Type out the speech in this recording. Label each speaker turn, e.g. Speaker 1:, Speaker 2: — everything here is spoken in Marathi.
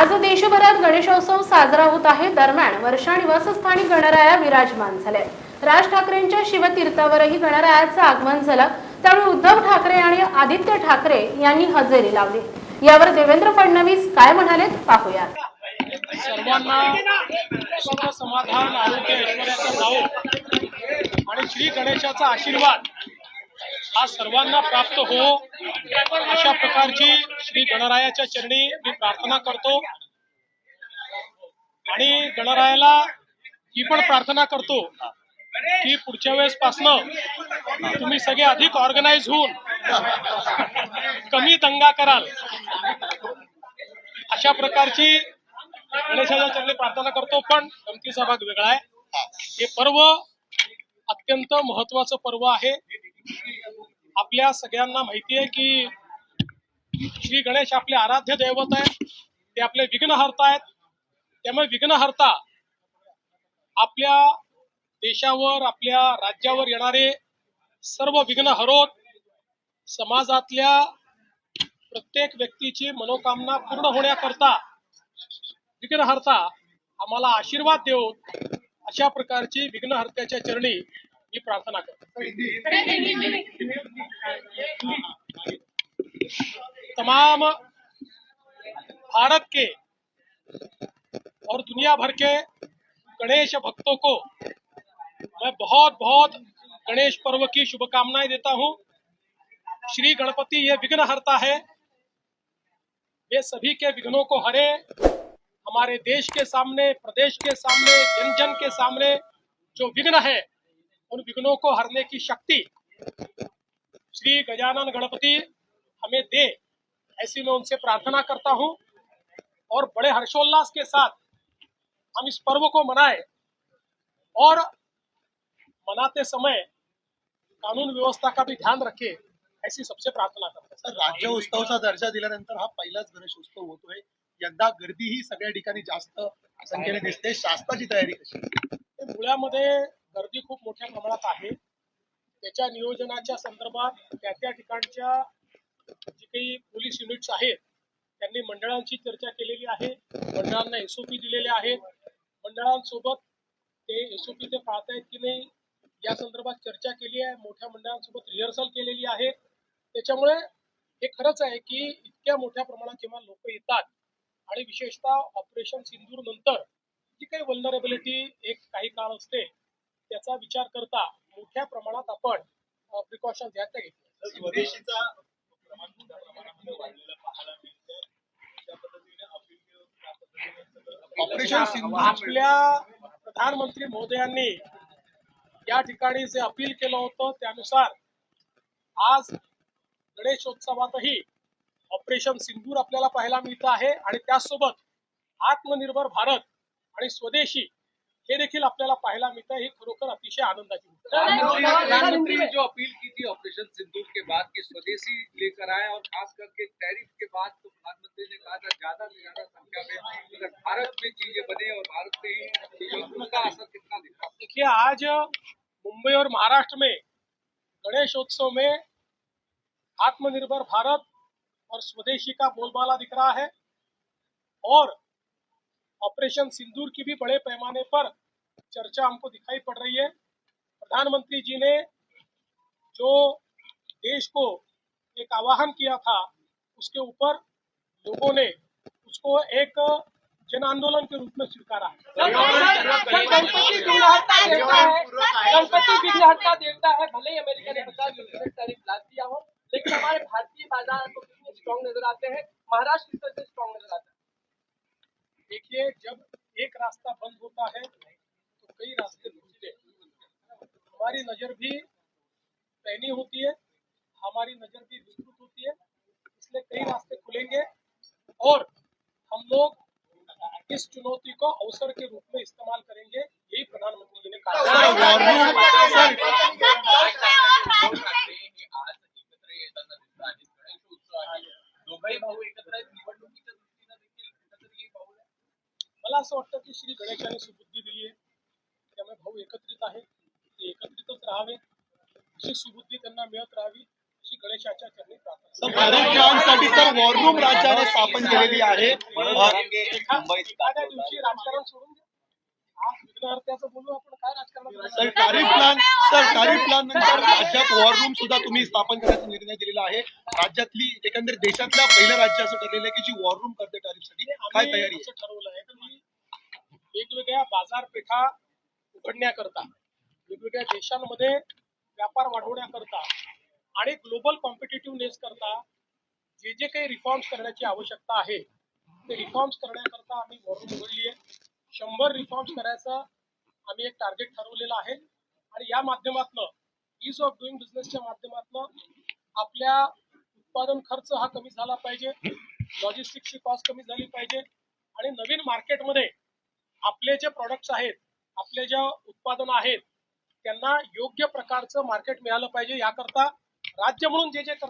Speaker 1: आज देशभरात गणेशोत्सव साजरा होत आहे. दरम्यान वर्षा निवासस्थानी गणराया विराजमान झाले राज ठाकरेंच्या शिवतीर्थावरही गणरायाचं आगमन झालं. त्यावेळी उद्धव ठाकरे आणि आदित्य ठाकरे यांनी हजेरी लावली. यावर देवेंद्र फडणवीस काय म्हणालेत पाहूया
Speaker 2: सर्वांना समाधान आरोग्य ऐश्वर्याचा आणि श्री गणेशाचा आशीर्वाद. हा सर्वांना प्राप्त हो. अशा प्रकारची श्री गणरायाच्या चरणी मी प्रार्थना करतो. आणि गणरायाला ही पण प्रार्थना करतो की पुढच्या वेळेस पासन तुम्ही सगळे अधिक ऑर्गनाइज होऊन कमी दंगा कराल. अशा प्रकारची गणेशाच्या चरणी प्रार्थना करतो पण गमतीचा भाग वेगळा आहे. हे पर्व अत्यंत महत्वाचं पर्व आहे. आपल्या सगळ्यांना माहिती आहे की श्री गणेश आपले आराध्य दैवत आहे ते आपले विघ्नहर्ता आहेत. त्यामुळे विघ्नहर्ता आपल्या देशावर आपल्या राज्यावर येणारे सर्व विघ्न हरोत समाजातल्या प्रत्येक व्यक्तीची मनोकामना पूर्ण होण्याकरता विघ्नहर्ता आम्हाला आशीर्वाद देऊन अशा प्रकारची विघ्नहर्त्याच्या चरणी मी प्रार्थना करतो. तमाम भारत के और दुनिया भर के गणेश भक्तों को मैं बहुत बहुत गणेश पर्व की शुभकामनाएँ देता हूँ। श्री गणपति ये विघ्न हरता है। ये सभी के विघ्नों को हरे। हमारे देश के सामने, प्रदेश के सामने जन जन के सामने जो विघ्न है उन विघ्नों को हरने की शक्ति श्री गजानन गणपति हमें दे ऐसी मैं उनसे प्रार्थना करता हूँ। और बड़े हर्षोल्लास के साथ हम इस पर्व को मनाएँ और मनाते समय कानून व्यवस्था का भी ध्यान रखें ऐसी सबसे प्रार्थना करते हैं।
Speaker 3: सर राज्य उत्सवाचा दर्जा दिल्यानंतर हा पहिलाच गणेश उत्सव होतोय यंदा गर्दी ही सगळ्या ठिकाणी जास्त संख्येने दिसते. शासनाची तयारी कशी? आहे?
Speaker 2: गर्दी खूप मोठ्या प्रमाणात आहे. त्याच्या नियोजनाच्या संदर्भात त्या त्या ठिकाणच्या जी काही पोलीस युनिट्स आहेत त्यांनी मंडळांची चर्चा केलेली आहे. मंडळांना एसओपी दिलेले आहेत. मंडळांसोबत ते एसओपी ते पाळतायत की नाही या संदर्भात चर्चा केली आहे. मोठ्या मंडळांसोबत रिहर्सल केलेली आहे. त्याच्यामुळे हे खरंच आहे की इतक्या मोठ्या प्रमाणात जेव्हा लोक येतात आणि विशेषतः ऑपरेशन सिंदूर नंतर जी काही वल्नरेबिलिटी एक काही काळ असते त्याचा विचार करता मोठ्या प्रमाणात आपण प्रिकॉशन घ्या
Speaker 3: स्वदेशीचा प्रमाण मोठ्या प्रमाणामध्ये वाढलेलं पाहायला मिळतंय. त्या पद्धतीने अपील केलं, त्या पद्धतीने सगळं ऑपरेशन
Speaker 2: आपल्या प्रधानमंत्री महोदयांनी या ठिकाणी जे अपील केलं होतं त्यानुसार आज गणेशोत्सवातही ऑपरेशन सिंदूर आपल्याला पाहायला मिळतं आहे. आणि त्याचसोबत आत्मनिर्भर भारत आणि स्वदेशी हे देखील आपल्याला पाहायला मिळतं. ही खरोखर अतिशय आनंदाची गोष्ट
Speaker 4: प्रधानमंत्री प्रधानमंत्री ने जो अपील की थी ऑपरेशन सिंदूर के बाद कि स्वदेशी लेकर आए और खास करके टैरिफ के बाद तो प्रधानमंत्री ने कहा था ज़्यादा से ज़्यादा संख्या में अगर भारत में चीज़ें बने और भारत में ही उसका असर कितना दिखा?
Speaker 2: देखिए आज मुंबई और महाराष्ट्र में गणेशोत्सव में आत्मनिर्भर भारत और स्वदेशी का बोलबाला दिख रहा है और ऑपरेशन सिंदूर की भी बड़े पैमाने पर चर्चा हमको दिखाई पड़ रही है। प्रधानमंत्री जी ने जो देश को एक आवाहन किया था उसके ऊपर लोगों ने उसको एक जन आंदोलन के रूप में स्वीकारा है।
Speaker 5: गणपति विघ्नहर्ता देवता है। गणपति विघ्नहर्ता देवता है। भले ही अमेरिका ने पचास प्रतिशत टैरिफ लाद दिया हो लेकिन हमारे भारतीय बाज़ार को कितने स्ट्रॉन्ग नज़र आते हैं महाराष्ट्र किस तरह से स्ट्रॉन्ग नज़र आता है।
Speaker 2: देखिए जब एक रास्ता बंद होता है कई रास्ते हैं हमारी नज़र भी पैनी होती है हमारी नज़र भी विस्तृत होती है इसलिए कई रास्ते खुलेंगे और हम लोग इस चुनौती को अवसर के रूप में इस्तेमाल करेंगे यही प्रधानमंत्री जी ने कहा मला असं वाटतं की श्री गणेशाने सुबुद्धी दिली आहे अशी सुबुद्धी त्यांना मिळत राहावी अशी गणेशाच्या चरणी प्रार्थना
Speaker 3: तर राज्याने स्थापन केलेली आहे.
Speaker 2: एखाद्या दिवशी राजकारण सोडून
Speaker 3: sir tariff plan sir tariff plan नंतर राज्यात वॉर रूम सुद्धा तुम्ही स्थापन करण्याचा निर्णय दिलेला आहे. राज्यातली एकंदरीत देशातल्या पहिलं राज्य असं ठरलेलं आहे की जी वॉर रूम करते टॅरिफसाठी काय तयारी
Speaker 2: ठरवलं आहे वेगवेगळ्या बाजारपेठा उघडण्याकरता वेगवेगळ्या देशांमध्ये व्यापार वाढवण्याकरता आणि ग्लोबल कॉम्पिटेटिव्हनेस करता जे जे काही रिफॉर्म्स करण्याची आवश्यकता आहे ते रिफॉर्म्स करण्याकरता आम्ही वॉरूम उघडली आहे. शंभर रिफॉर्म्स करायचं आम्ही एक टार्गेट ठरवलेलं आहे. आणि या माध्यमातनं इज ऑफ डुईंग बिझनेसच्या माध्यमातनं आपल्या उत्पादन खर्च हा कमी झाला पाहिजे लॉजिस्टिक्सची कॉस्ट कमी झाली पाहिजे आणि नवीन मार्केटमध्ये आपले जे प्रॉडक्ट्स आहेत आपले ज्या उत्पादनं आहेत त्यांना योग्य प्रकारचं मार्केट मिळालं पाहिजे याकरता राज्य म्हणून जे जे कर्तव्य